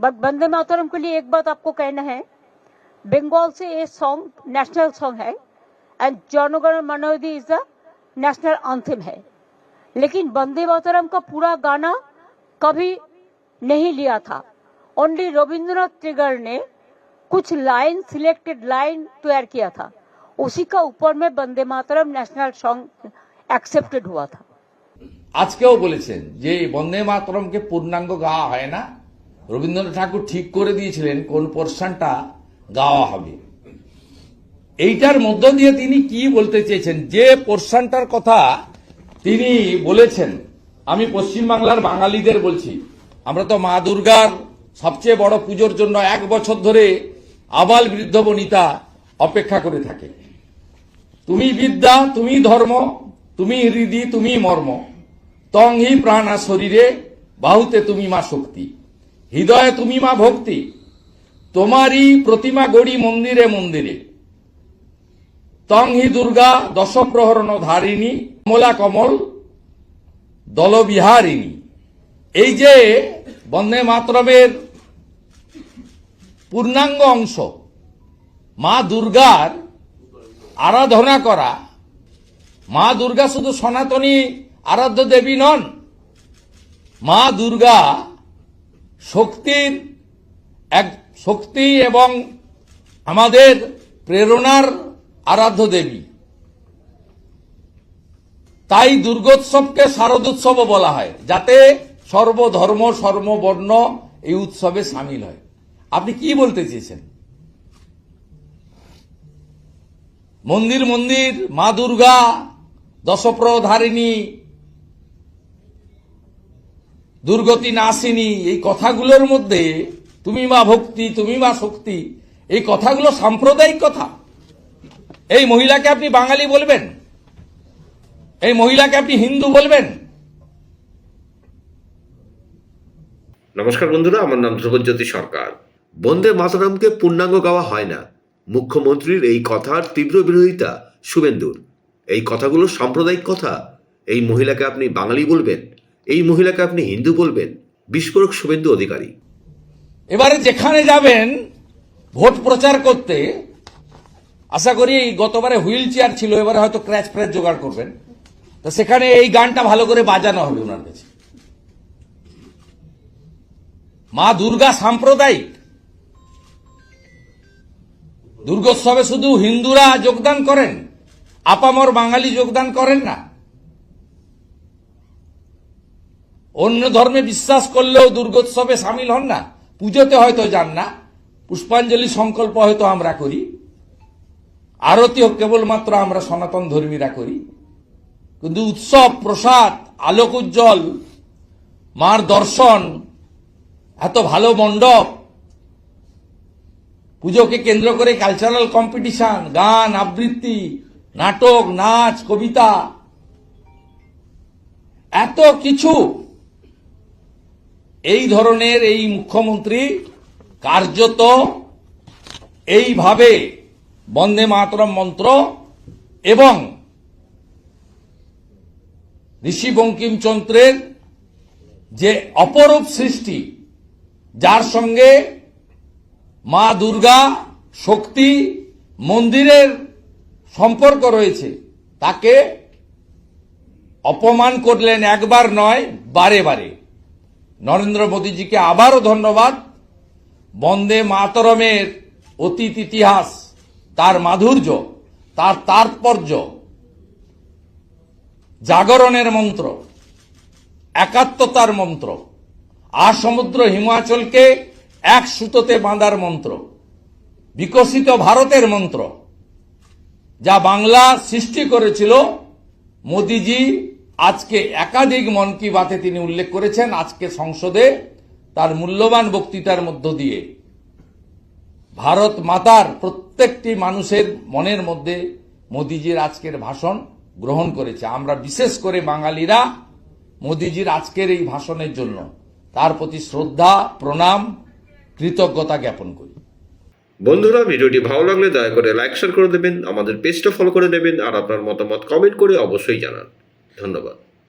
But Vande Mataram के लिए एक बात आपको कहना है बंगाल से ये सॉन्ग नेशनल सॉन्ग है एंड जनगण मनोदी इज द नेशनल आंथिम है लेकिन वंदे मातरम का पूरा गाना कभी नहीं लिया था ओनली रविंद्रनाथ टिगर ने कुछ लाइन सिलेक्टेड लाइन तैयार किया था उसी का ऊपर में Vande Mataram national song accepted हुआ था আজকেও বলেছেন যে বন্দে মাতরমকে পূর্ণাঙ্গ গাওয়া হয় না রবীন্দ্রনাথ ঠাকুর ঠিক করে দিয়েছিলেন কোন পোর্শনটা গাওয়া হবে। এইটার মধ্য দিয়ে তিনি কি বলতে চেয়েছেন? যে পোর্শনটার কথা তিনি বলেছেন, আমি পশ্চিমবাংলার বাঙালিদের বলছি, আমরা তো মা দুর্গার সবচেয়ে বড় পুজোর জন্য এক বছর ধরে আবাল বৃদ্ধ বনিতা অপেক্ষা করে থাকে। তুমি বিদ্যা, তুমি ধর্ম, তুমি হৃদি, তুমি মর্ম, তং হি প্রাণা শরীরে, বাহুতে তুমি মা শক্তি। হৃদয়ে তুমি মা ভক্তি, তোমারই প্রতিমা গড়ি মন্দিরে মন্দিরে। তং হি দুর্গা দশপ্রহরণ ধারিণী, কমলা কমল দলবিহারিণী। এই যে বন্দে মাতরমের পূর্ণাঙ্গ অংশ, মা দুর্গার আরাধনা করা, মা দুর্গা শুধু সনাতনী আরাধ্য দেবী নন, মা দুর্গা শক্তির এক শক্তি এবং আমাদের প্রেরণার আরাধ্য দেবী। তাই দুর্গোৎসবকে শারদোৎসবও বলা হয়, যাতে সর্বধর্ম, সর্ববর্ণ এই উৎসবে সামিল হয়। আপনি কি বলতে চেয়েছেন? মন্দির মন্দির, মা দুর্গা দশপ্রধারিণী দুর্গতি নাসিনী এই কথাগুলোর মধ্যে তুমি মা ভক্তি, তুমি মা শক্তি, এই কথাগুলো সাম্প্রদায়িক কথা। এই মহিলাকে আপনি বাঙালি বলবেন? এই মহিলাকে আপনি হিন্দু বলবেন? নমস্কার বন্ধুরা, আমার নাম ধ্রুবজ্যোতি সরকার। বন্দে মাতরমকে পূর্ণাঙ্গ গাওয়া হয় না। মুখ্যমন্ত্রীর এই কথার তীব্র বিরোধিতা, শুভেন্দুর। এই কথাগুলো সাম্প্রদায়িক কথা। এই মহিলাকে আপনি বাঙালি বলবেন? এই মহিলাকে আপনি হিন্দু বলবেন? বিস্ফোরক শুভেন্দু অধিকারী। এবারে যেখানে যাবেন, ভোট প্রচার করতে, আশা করি গতবারে হুইল চেয়ার ছিল, এবারে হয়তো ক্র্যাচ ফ্র্যাচ জোগাড় করবেন। তা সেখানে এই গানটা ভালো করে বাজানো হবে ওনার কাছে। মা দুর্গা সাম্প্রদায়িক। দুর্গোৎসবে শুধু হিন্দুরা যোগদান করেন, আপামর বাঙালি যোগদান করেন না। অন্য ধর্মে বিশ্বাস করলেও দুর্গোৎসবে সামিল হন না। পুজোতে হয়তো যান না। পুষ্পাঞ্জলি সংকল্প হয়তো আমরা করি। আরতি কেবলমাত্র আমরা সনাতন ধর্মীরা করি। কিন্তু উৎসব, প্রসাদ, আলোক উজ্জ্বল, মার দর্শন, এত ভালো মণ্ডপ, পুজোকে কেন্দ্র করে কালচারাল কম্পিটিশন গান, আবৃত্তি, নাটক, নাচ, কবিতা, এত কিছু এই ধরনের এই মুখ্যমন্ত্রী কার্যত এইভাবে বন্দে মাতরম মন্ত্র এবং ঋষি বঙ্কিমচন্দ্রের যে অপরূপ সৃষ্টি, যার সঙ্গে মা দুর্গা শক্তি মন্দিরের সম্পর্ক রয়েছে, তাকে অপমান করলেন একবার নয়, বারে বারে। নরেন্দ্র মোদীজিকে আবারও ধন্যবাদ। বন্দে মাতরমের অতীত ইতিহাস, তার মাধুর্য, তার তাৎপর্য, জাগরণের মন্ত্র, একাত্মতার মন্ত্র, আর সমুদ্র হিমাচলকে এক সুতোতে বাঁধার মন্ত্র, বিকশিত ভারতের মন্ত্র, যা বাংলা সৃষ্টি করেছিল মোদিজি আজকে একাধিক মন কি বাতে তিনি উল্লেখ করেছেন, আজকে সংসদে তার মূল্যবান বক্তৃতার মধ্য দিয়ে। ভারত মাতার প্রত্যেকটি মানুষের মনের মধ্যে মোদিজির আজকের ভাষণ গ্রহণ করেছে। আমরা বিশেষ করে বাঙালিরা মোদিজির আজকের এই ভাষণের জন্য তার প্রতি শ্রদ্ধা, প্রণাম, কৃতজ্ঞতা জ্ঞাপন করি। বন্ধুরা, ভিডিওটি ভালো লাগলে দয়া করে লাইক শেয়ার করে দেবেন, আমাদের পেজটা ফলো করে দেবেন, আর আপনার মতামত কমেন্ট করে অবশ্যই জানান। ধন্যবাদ।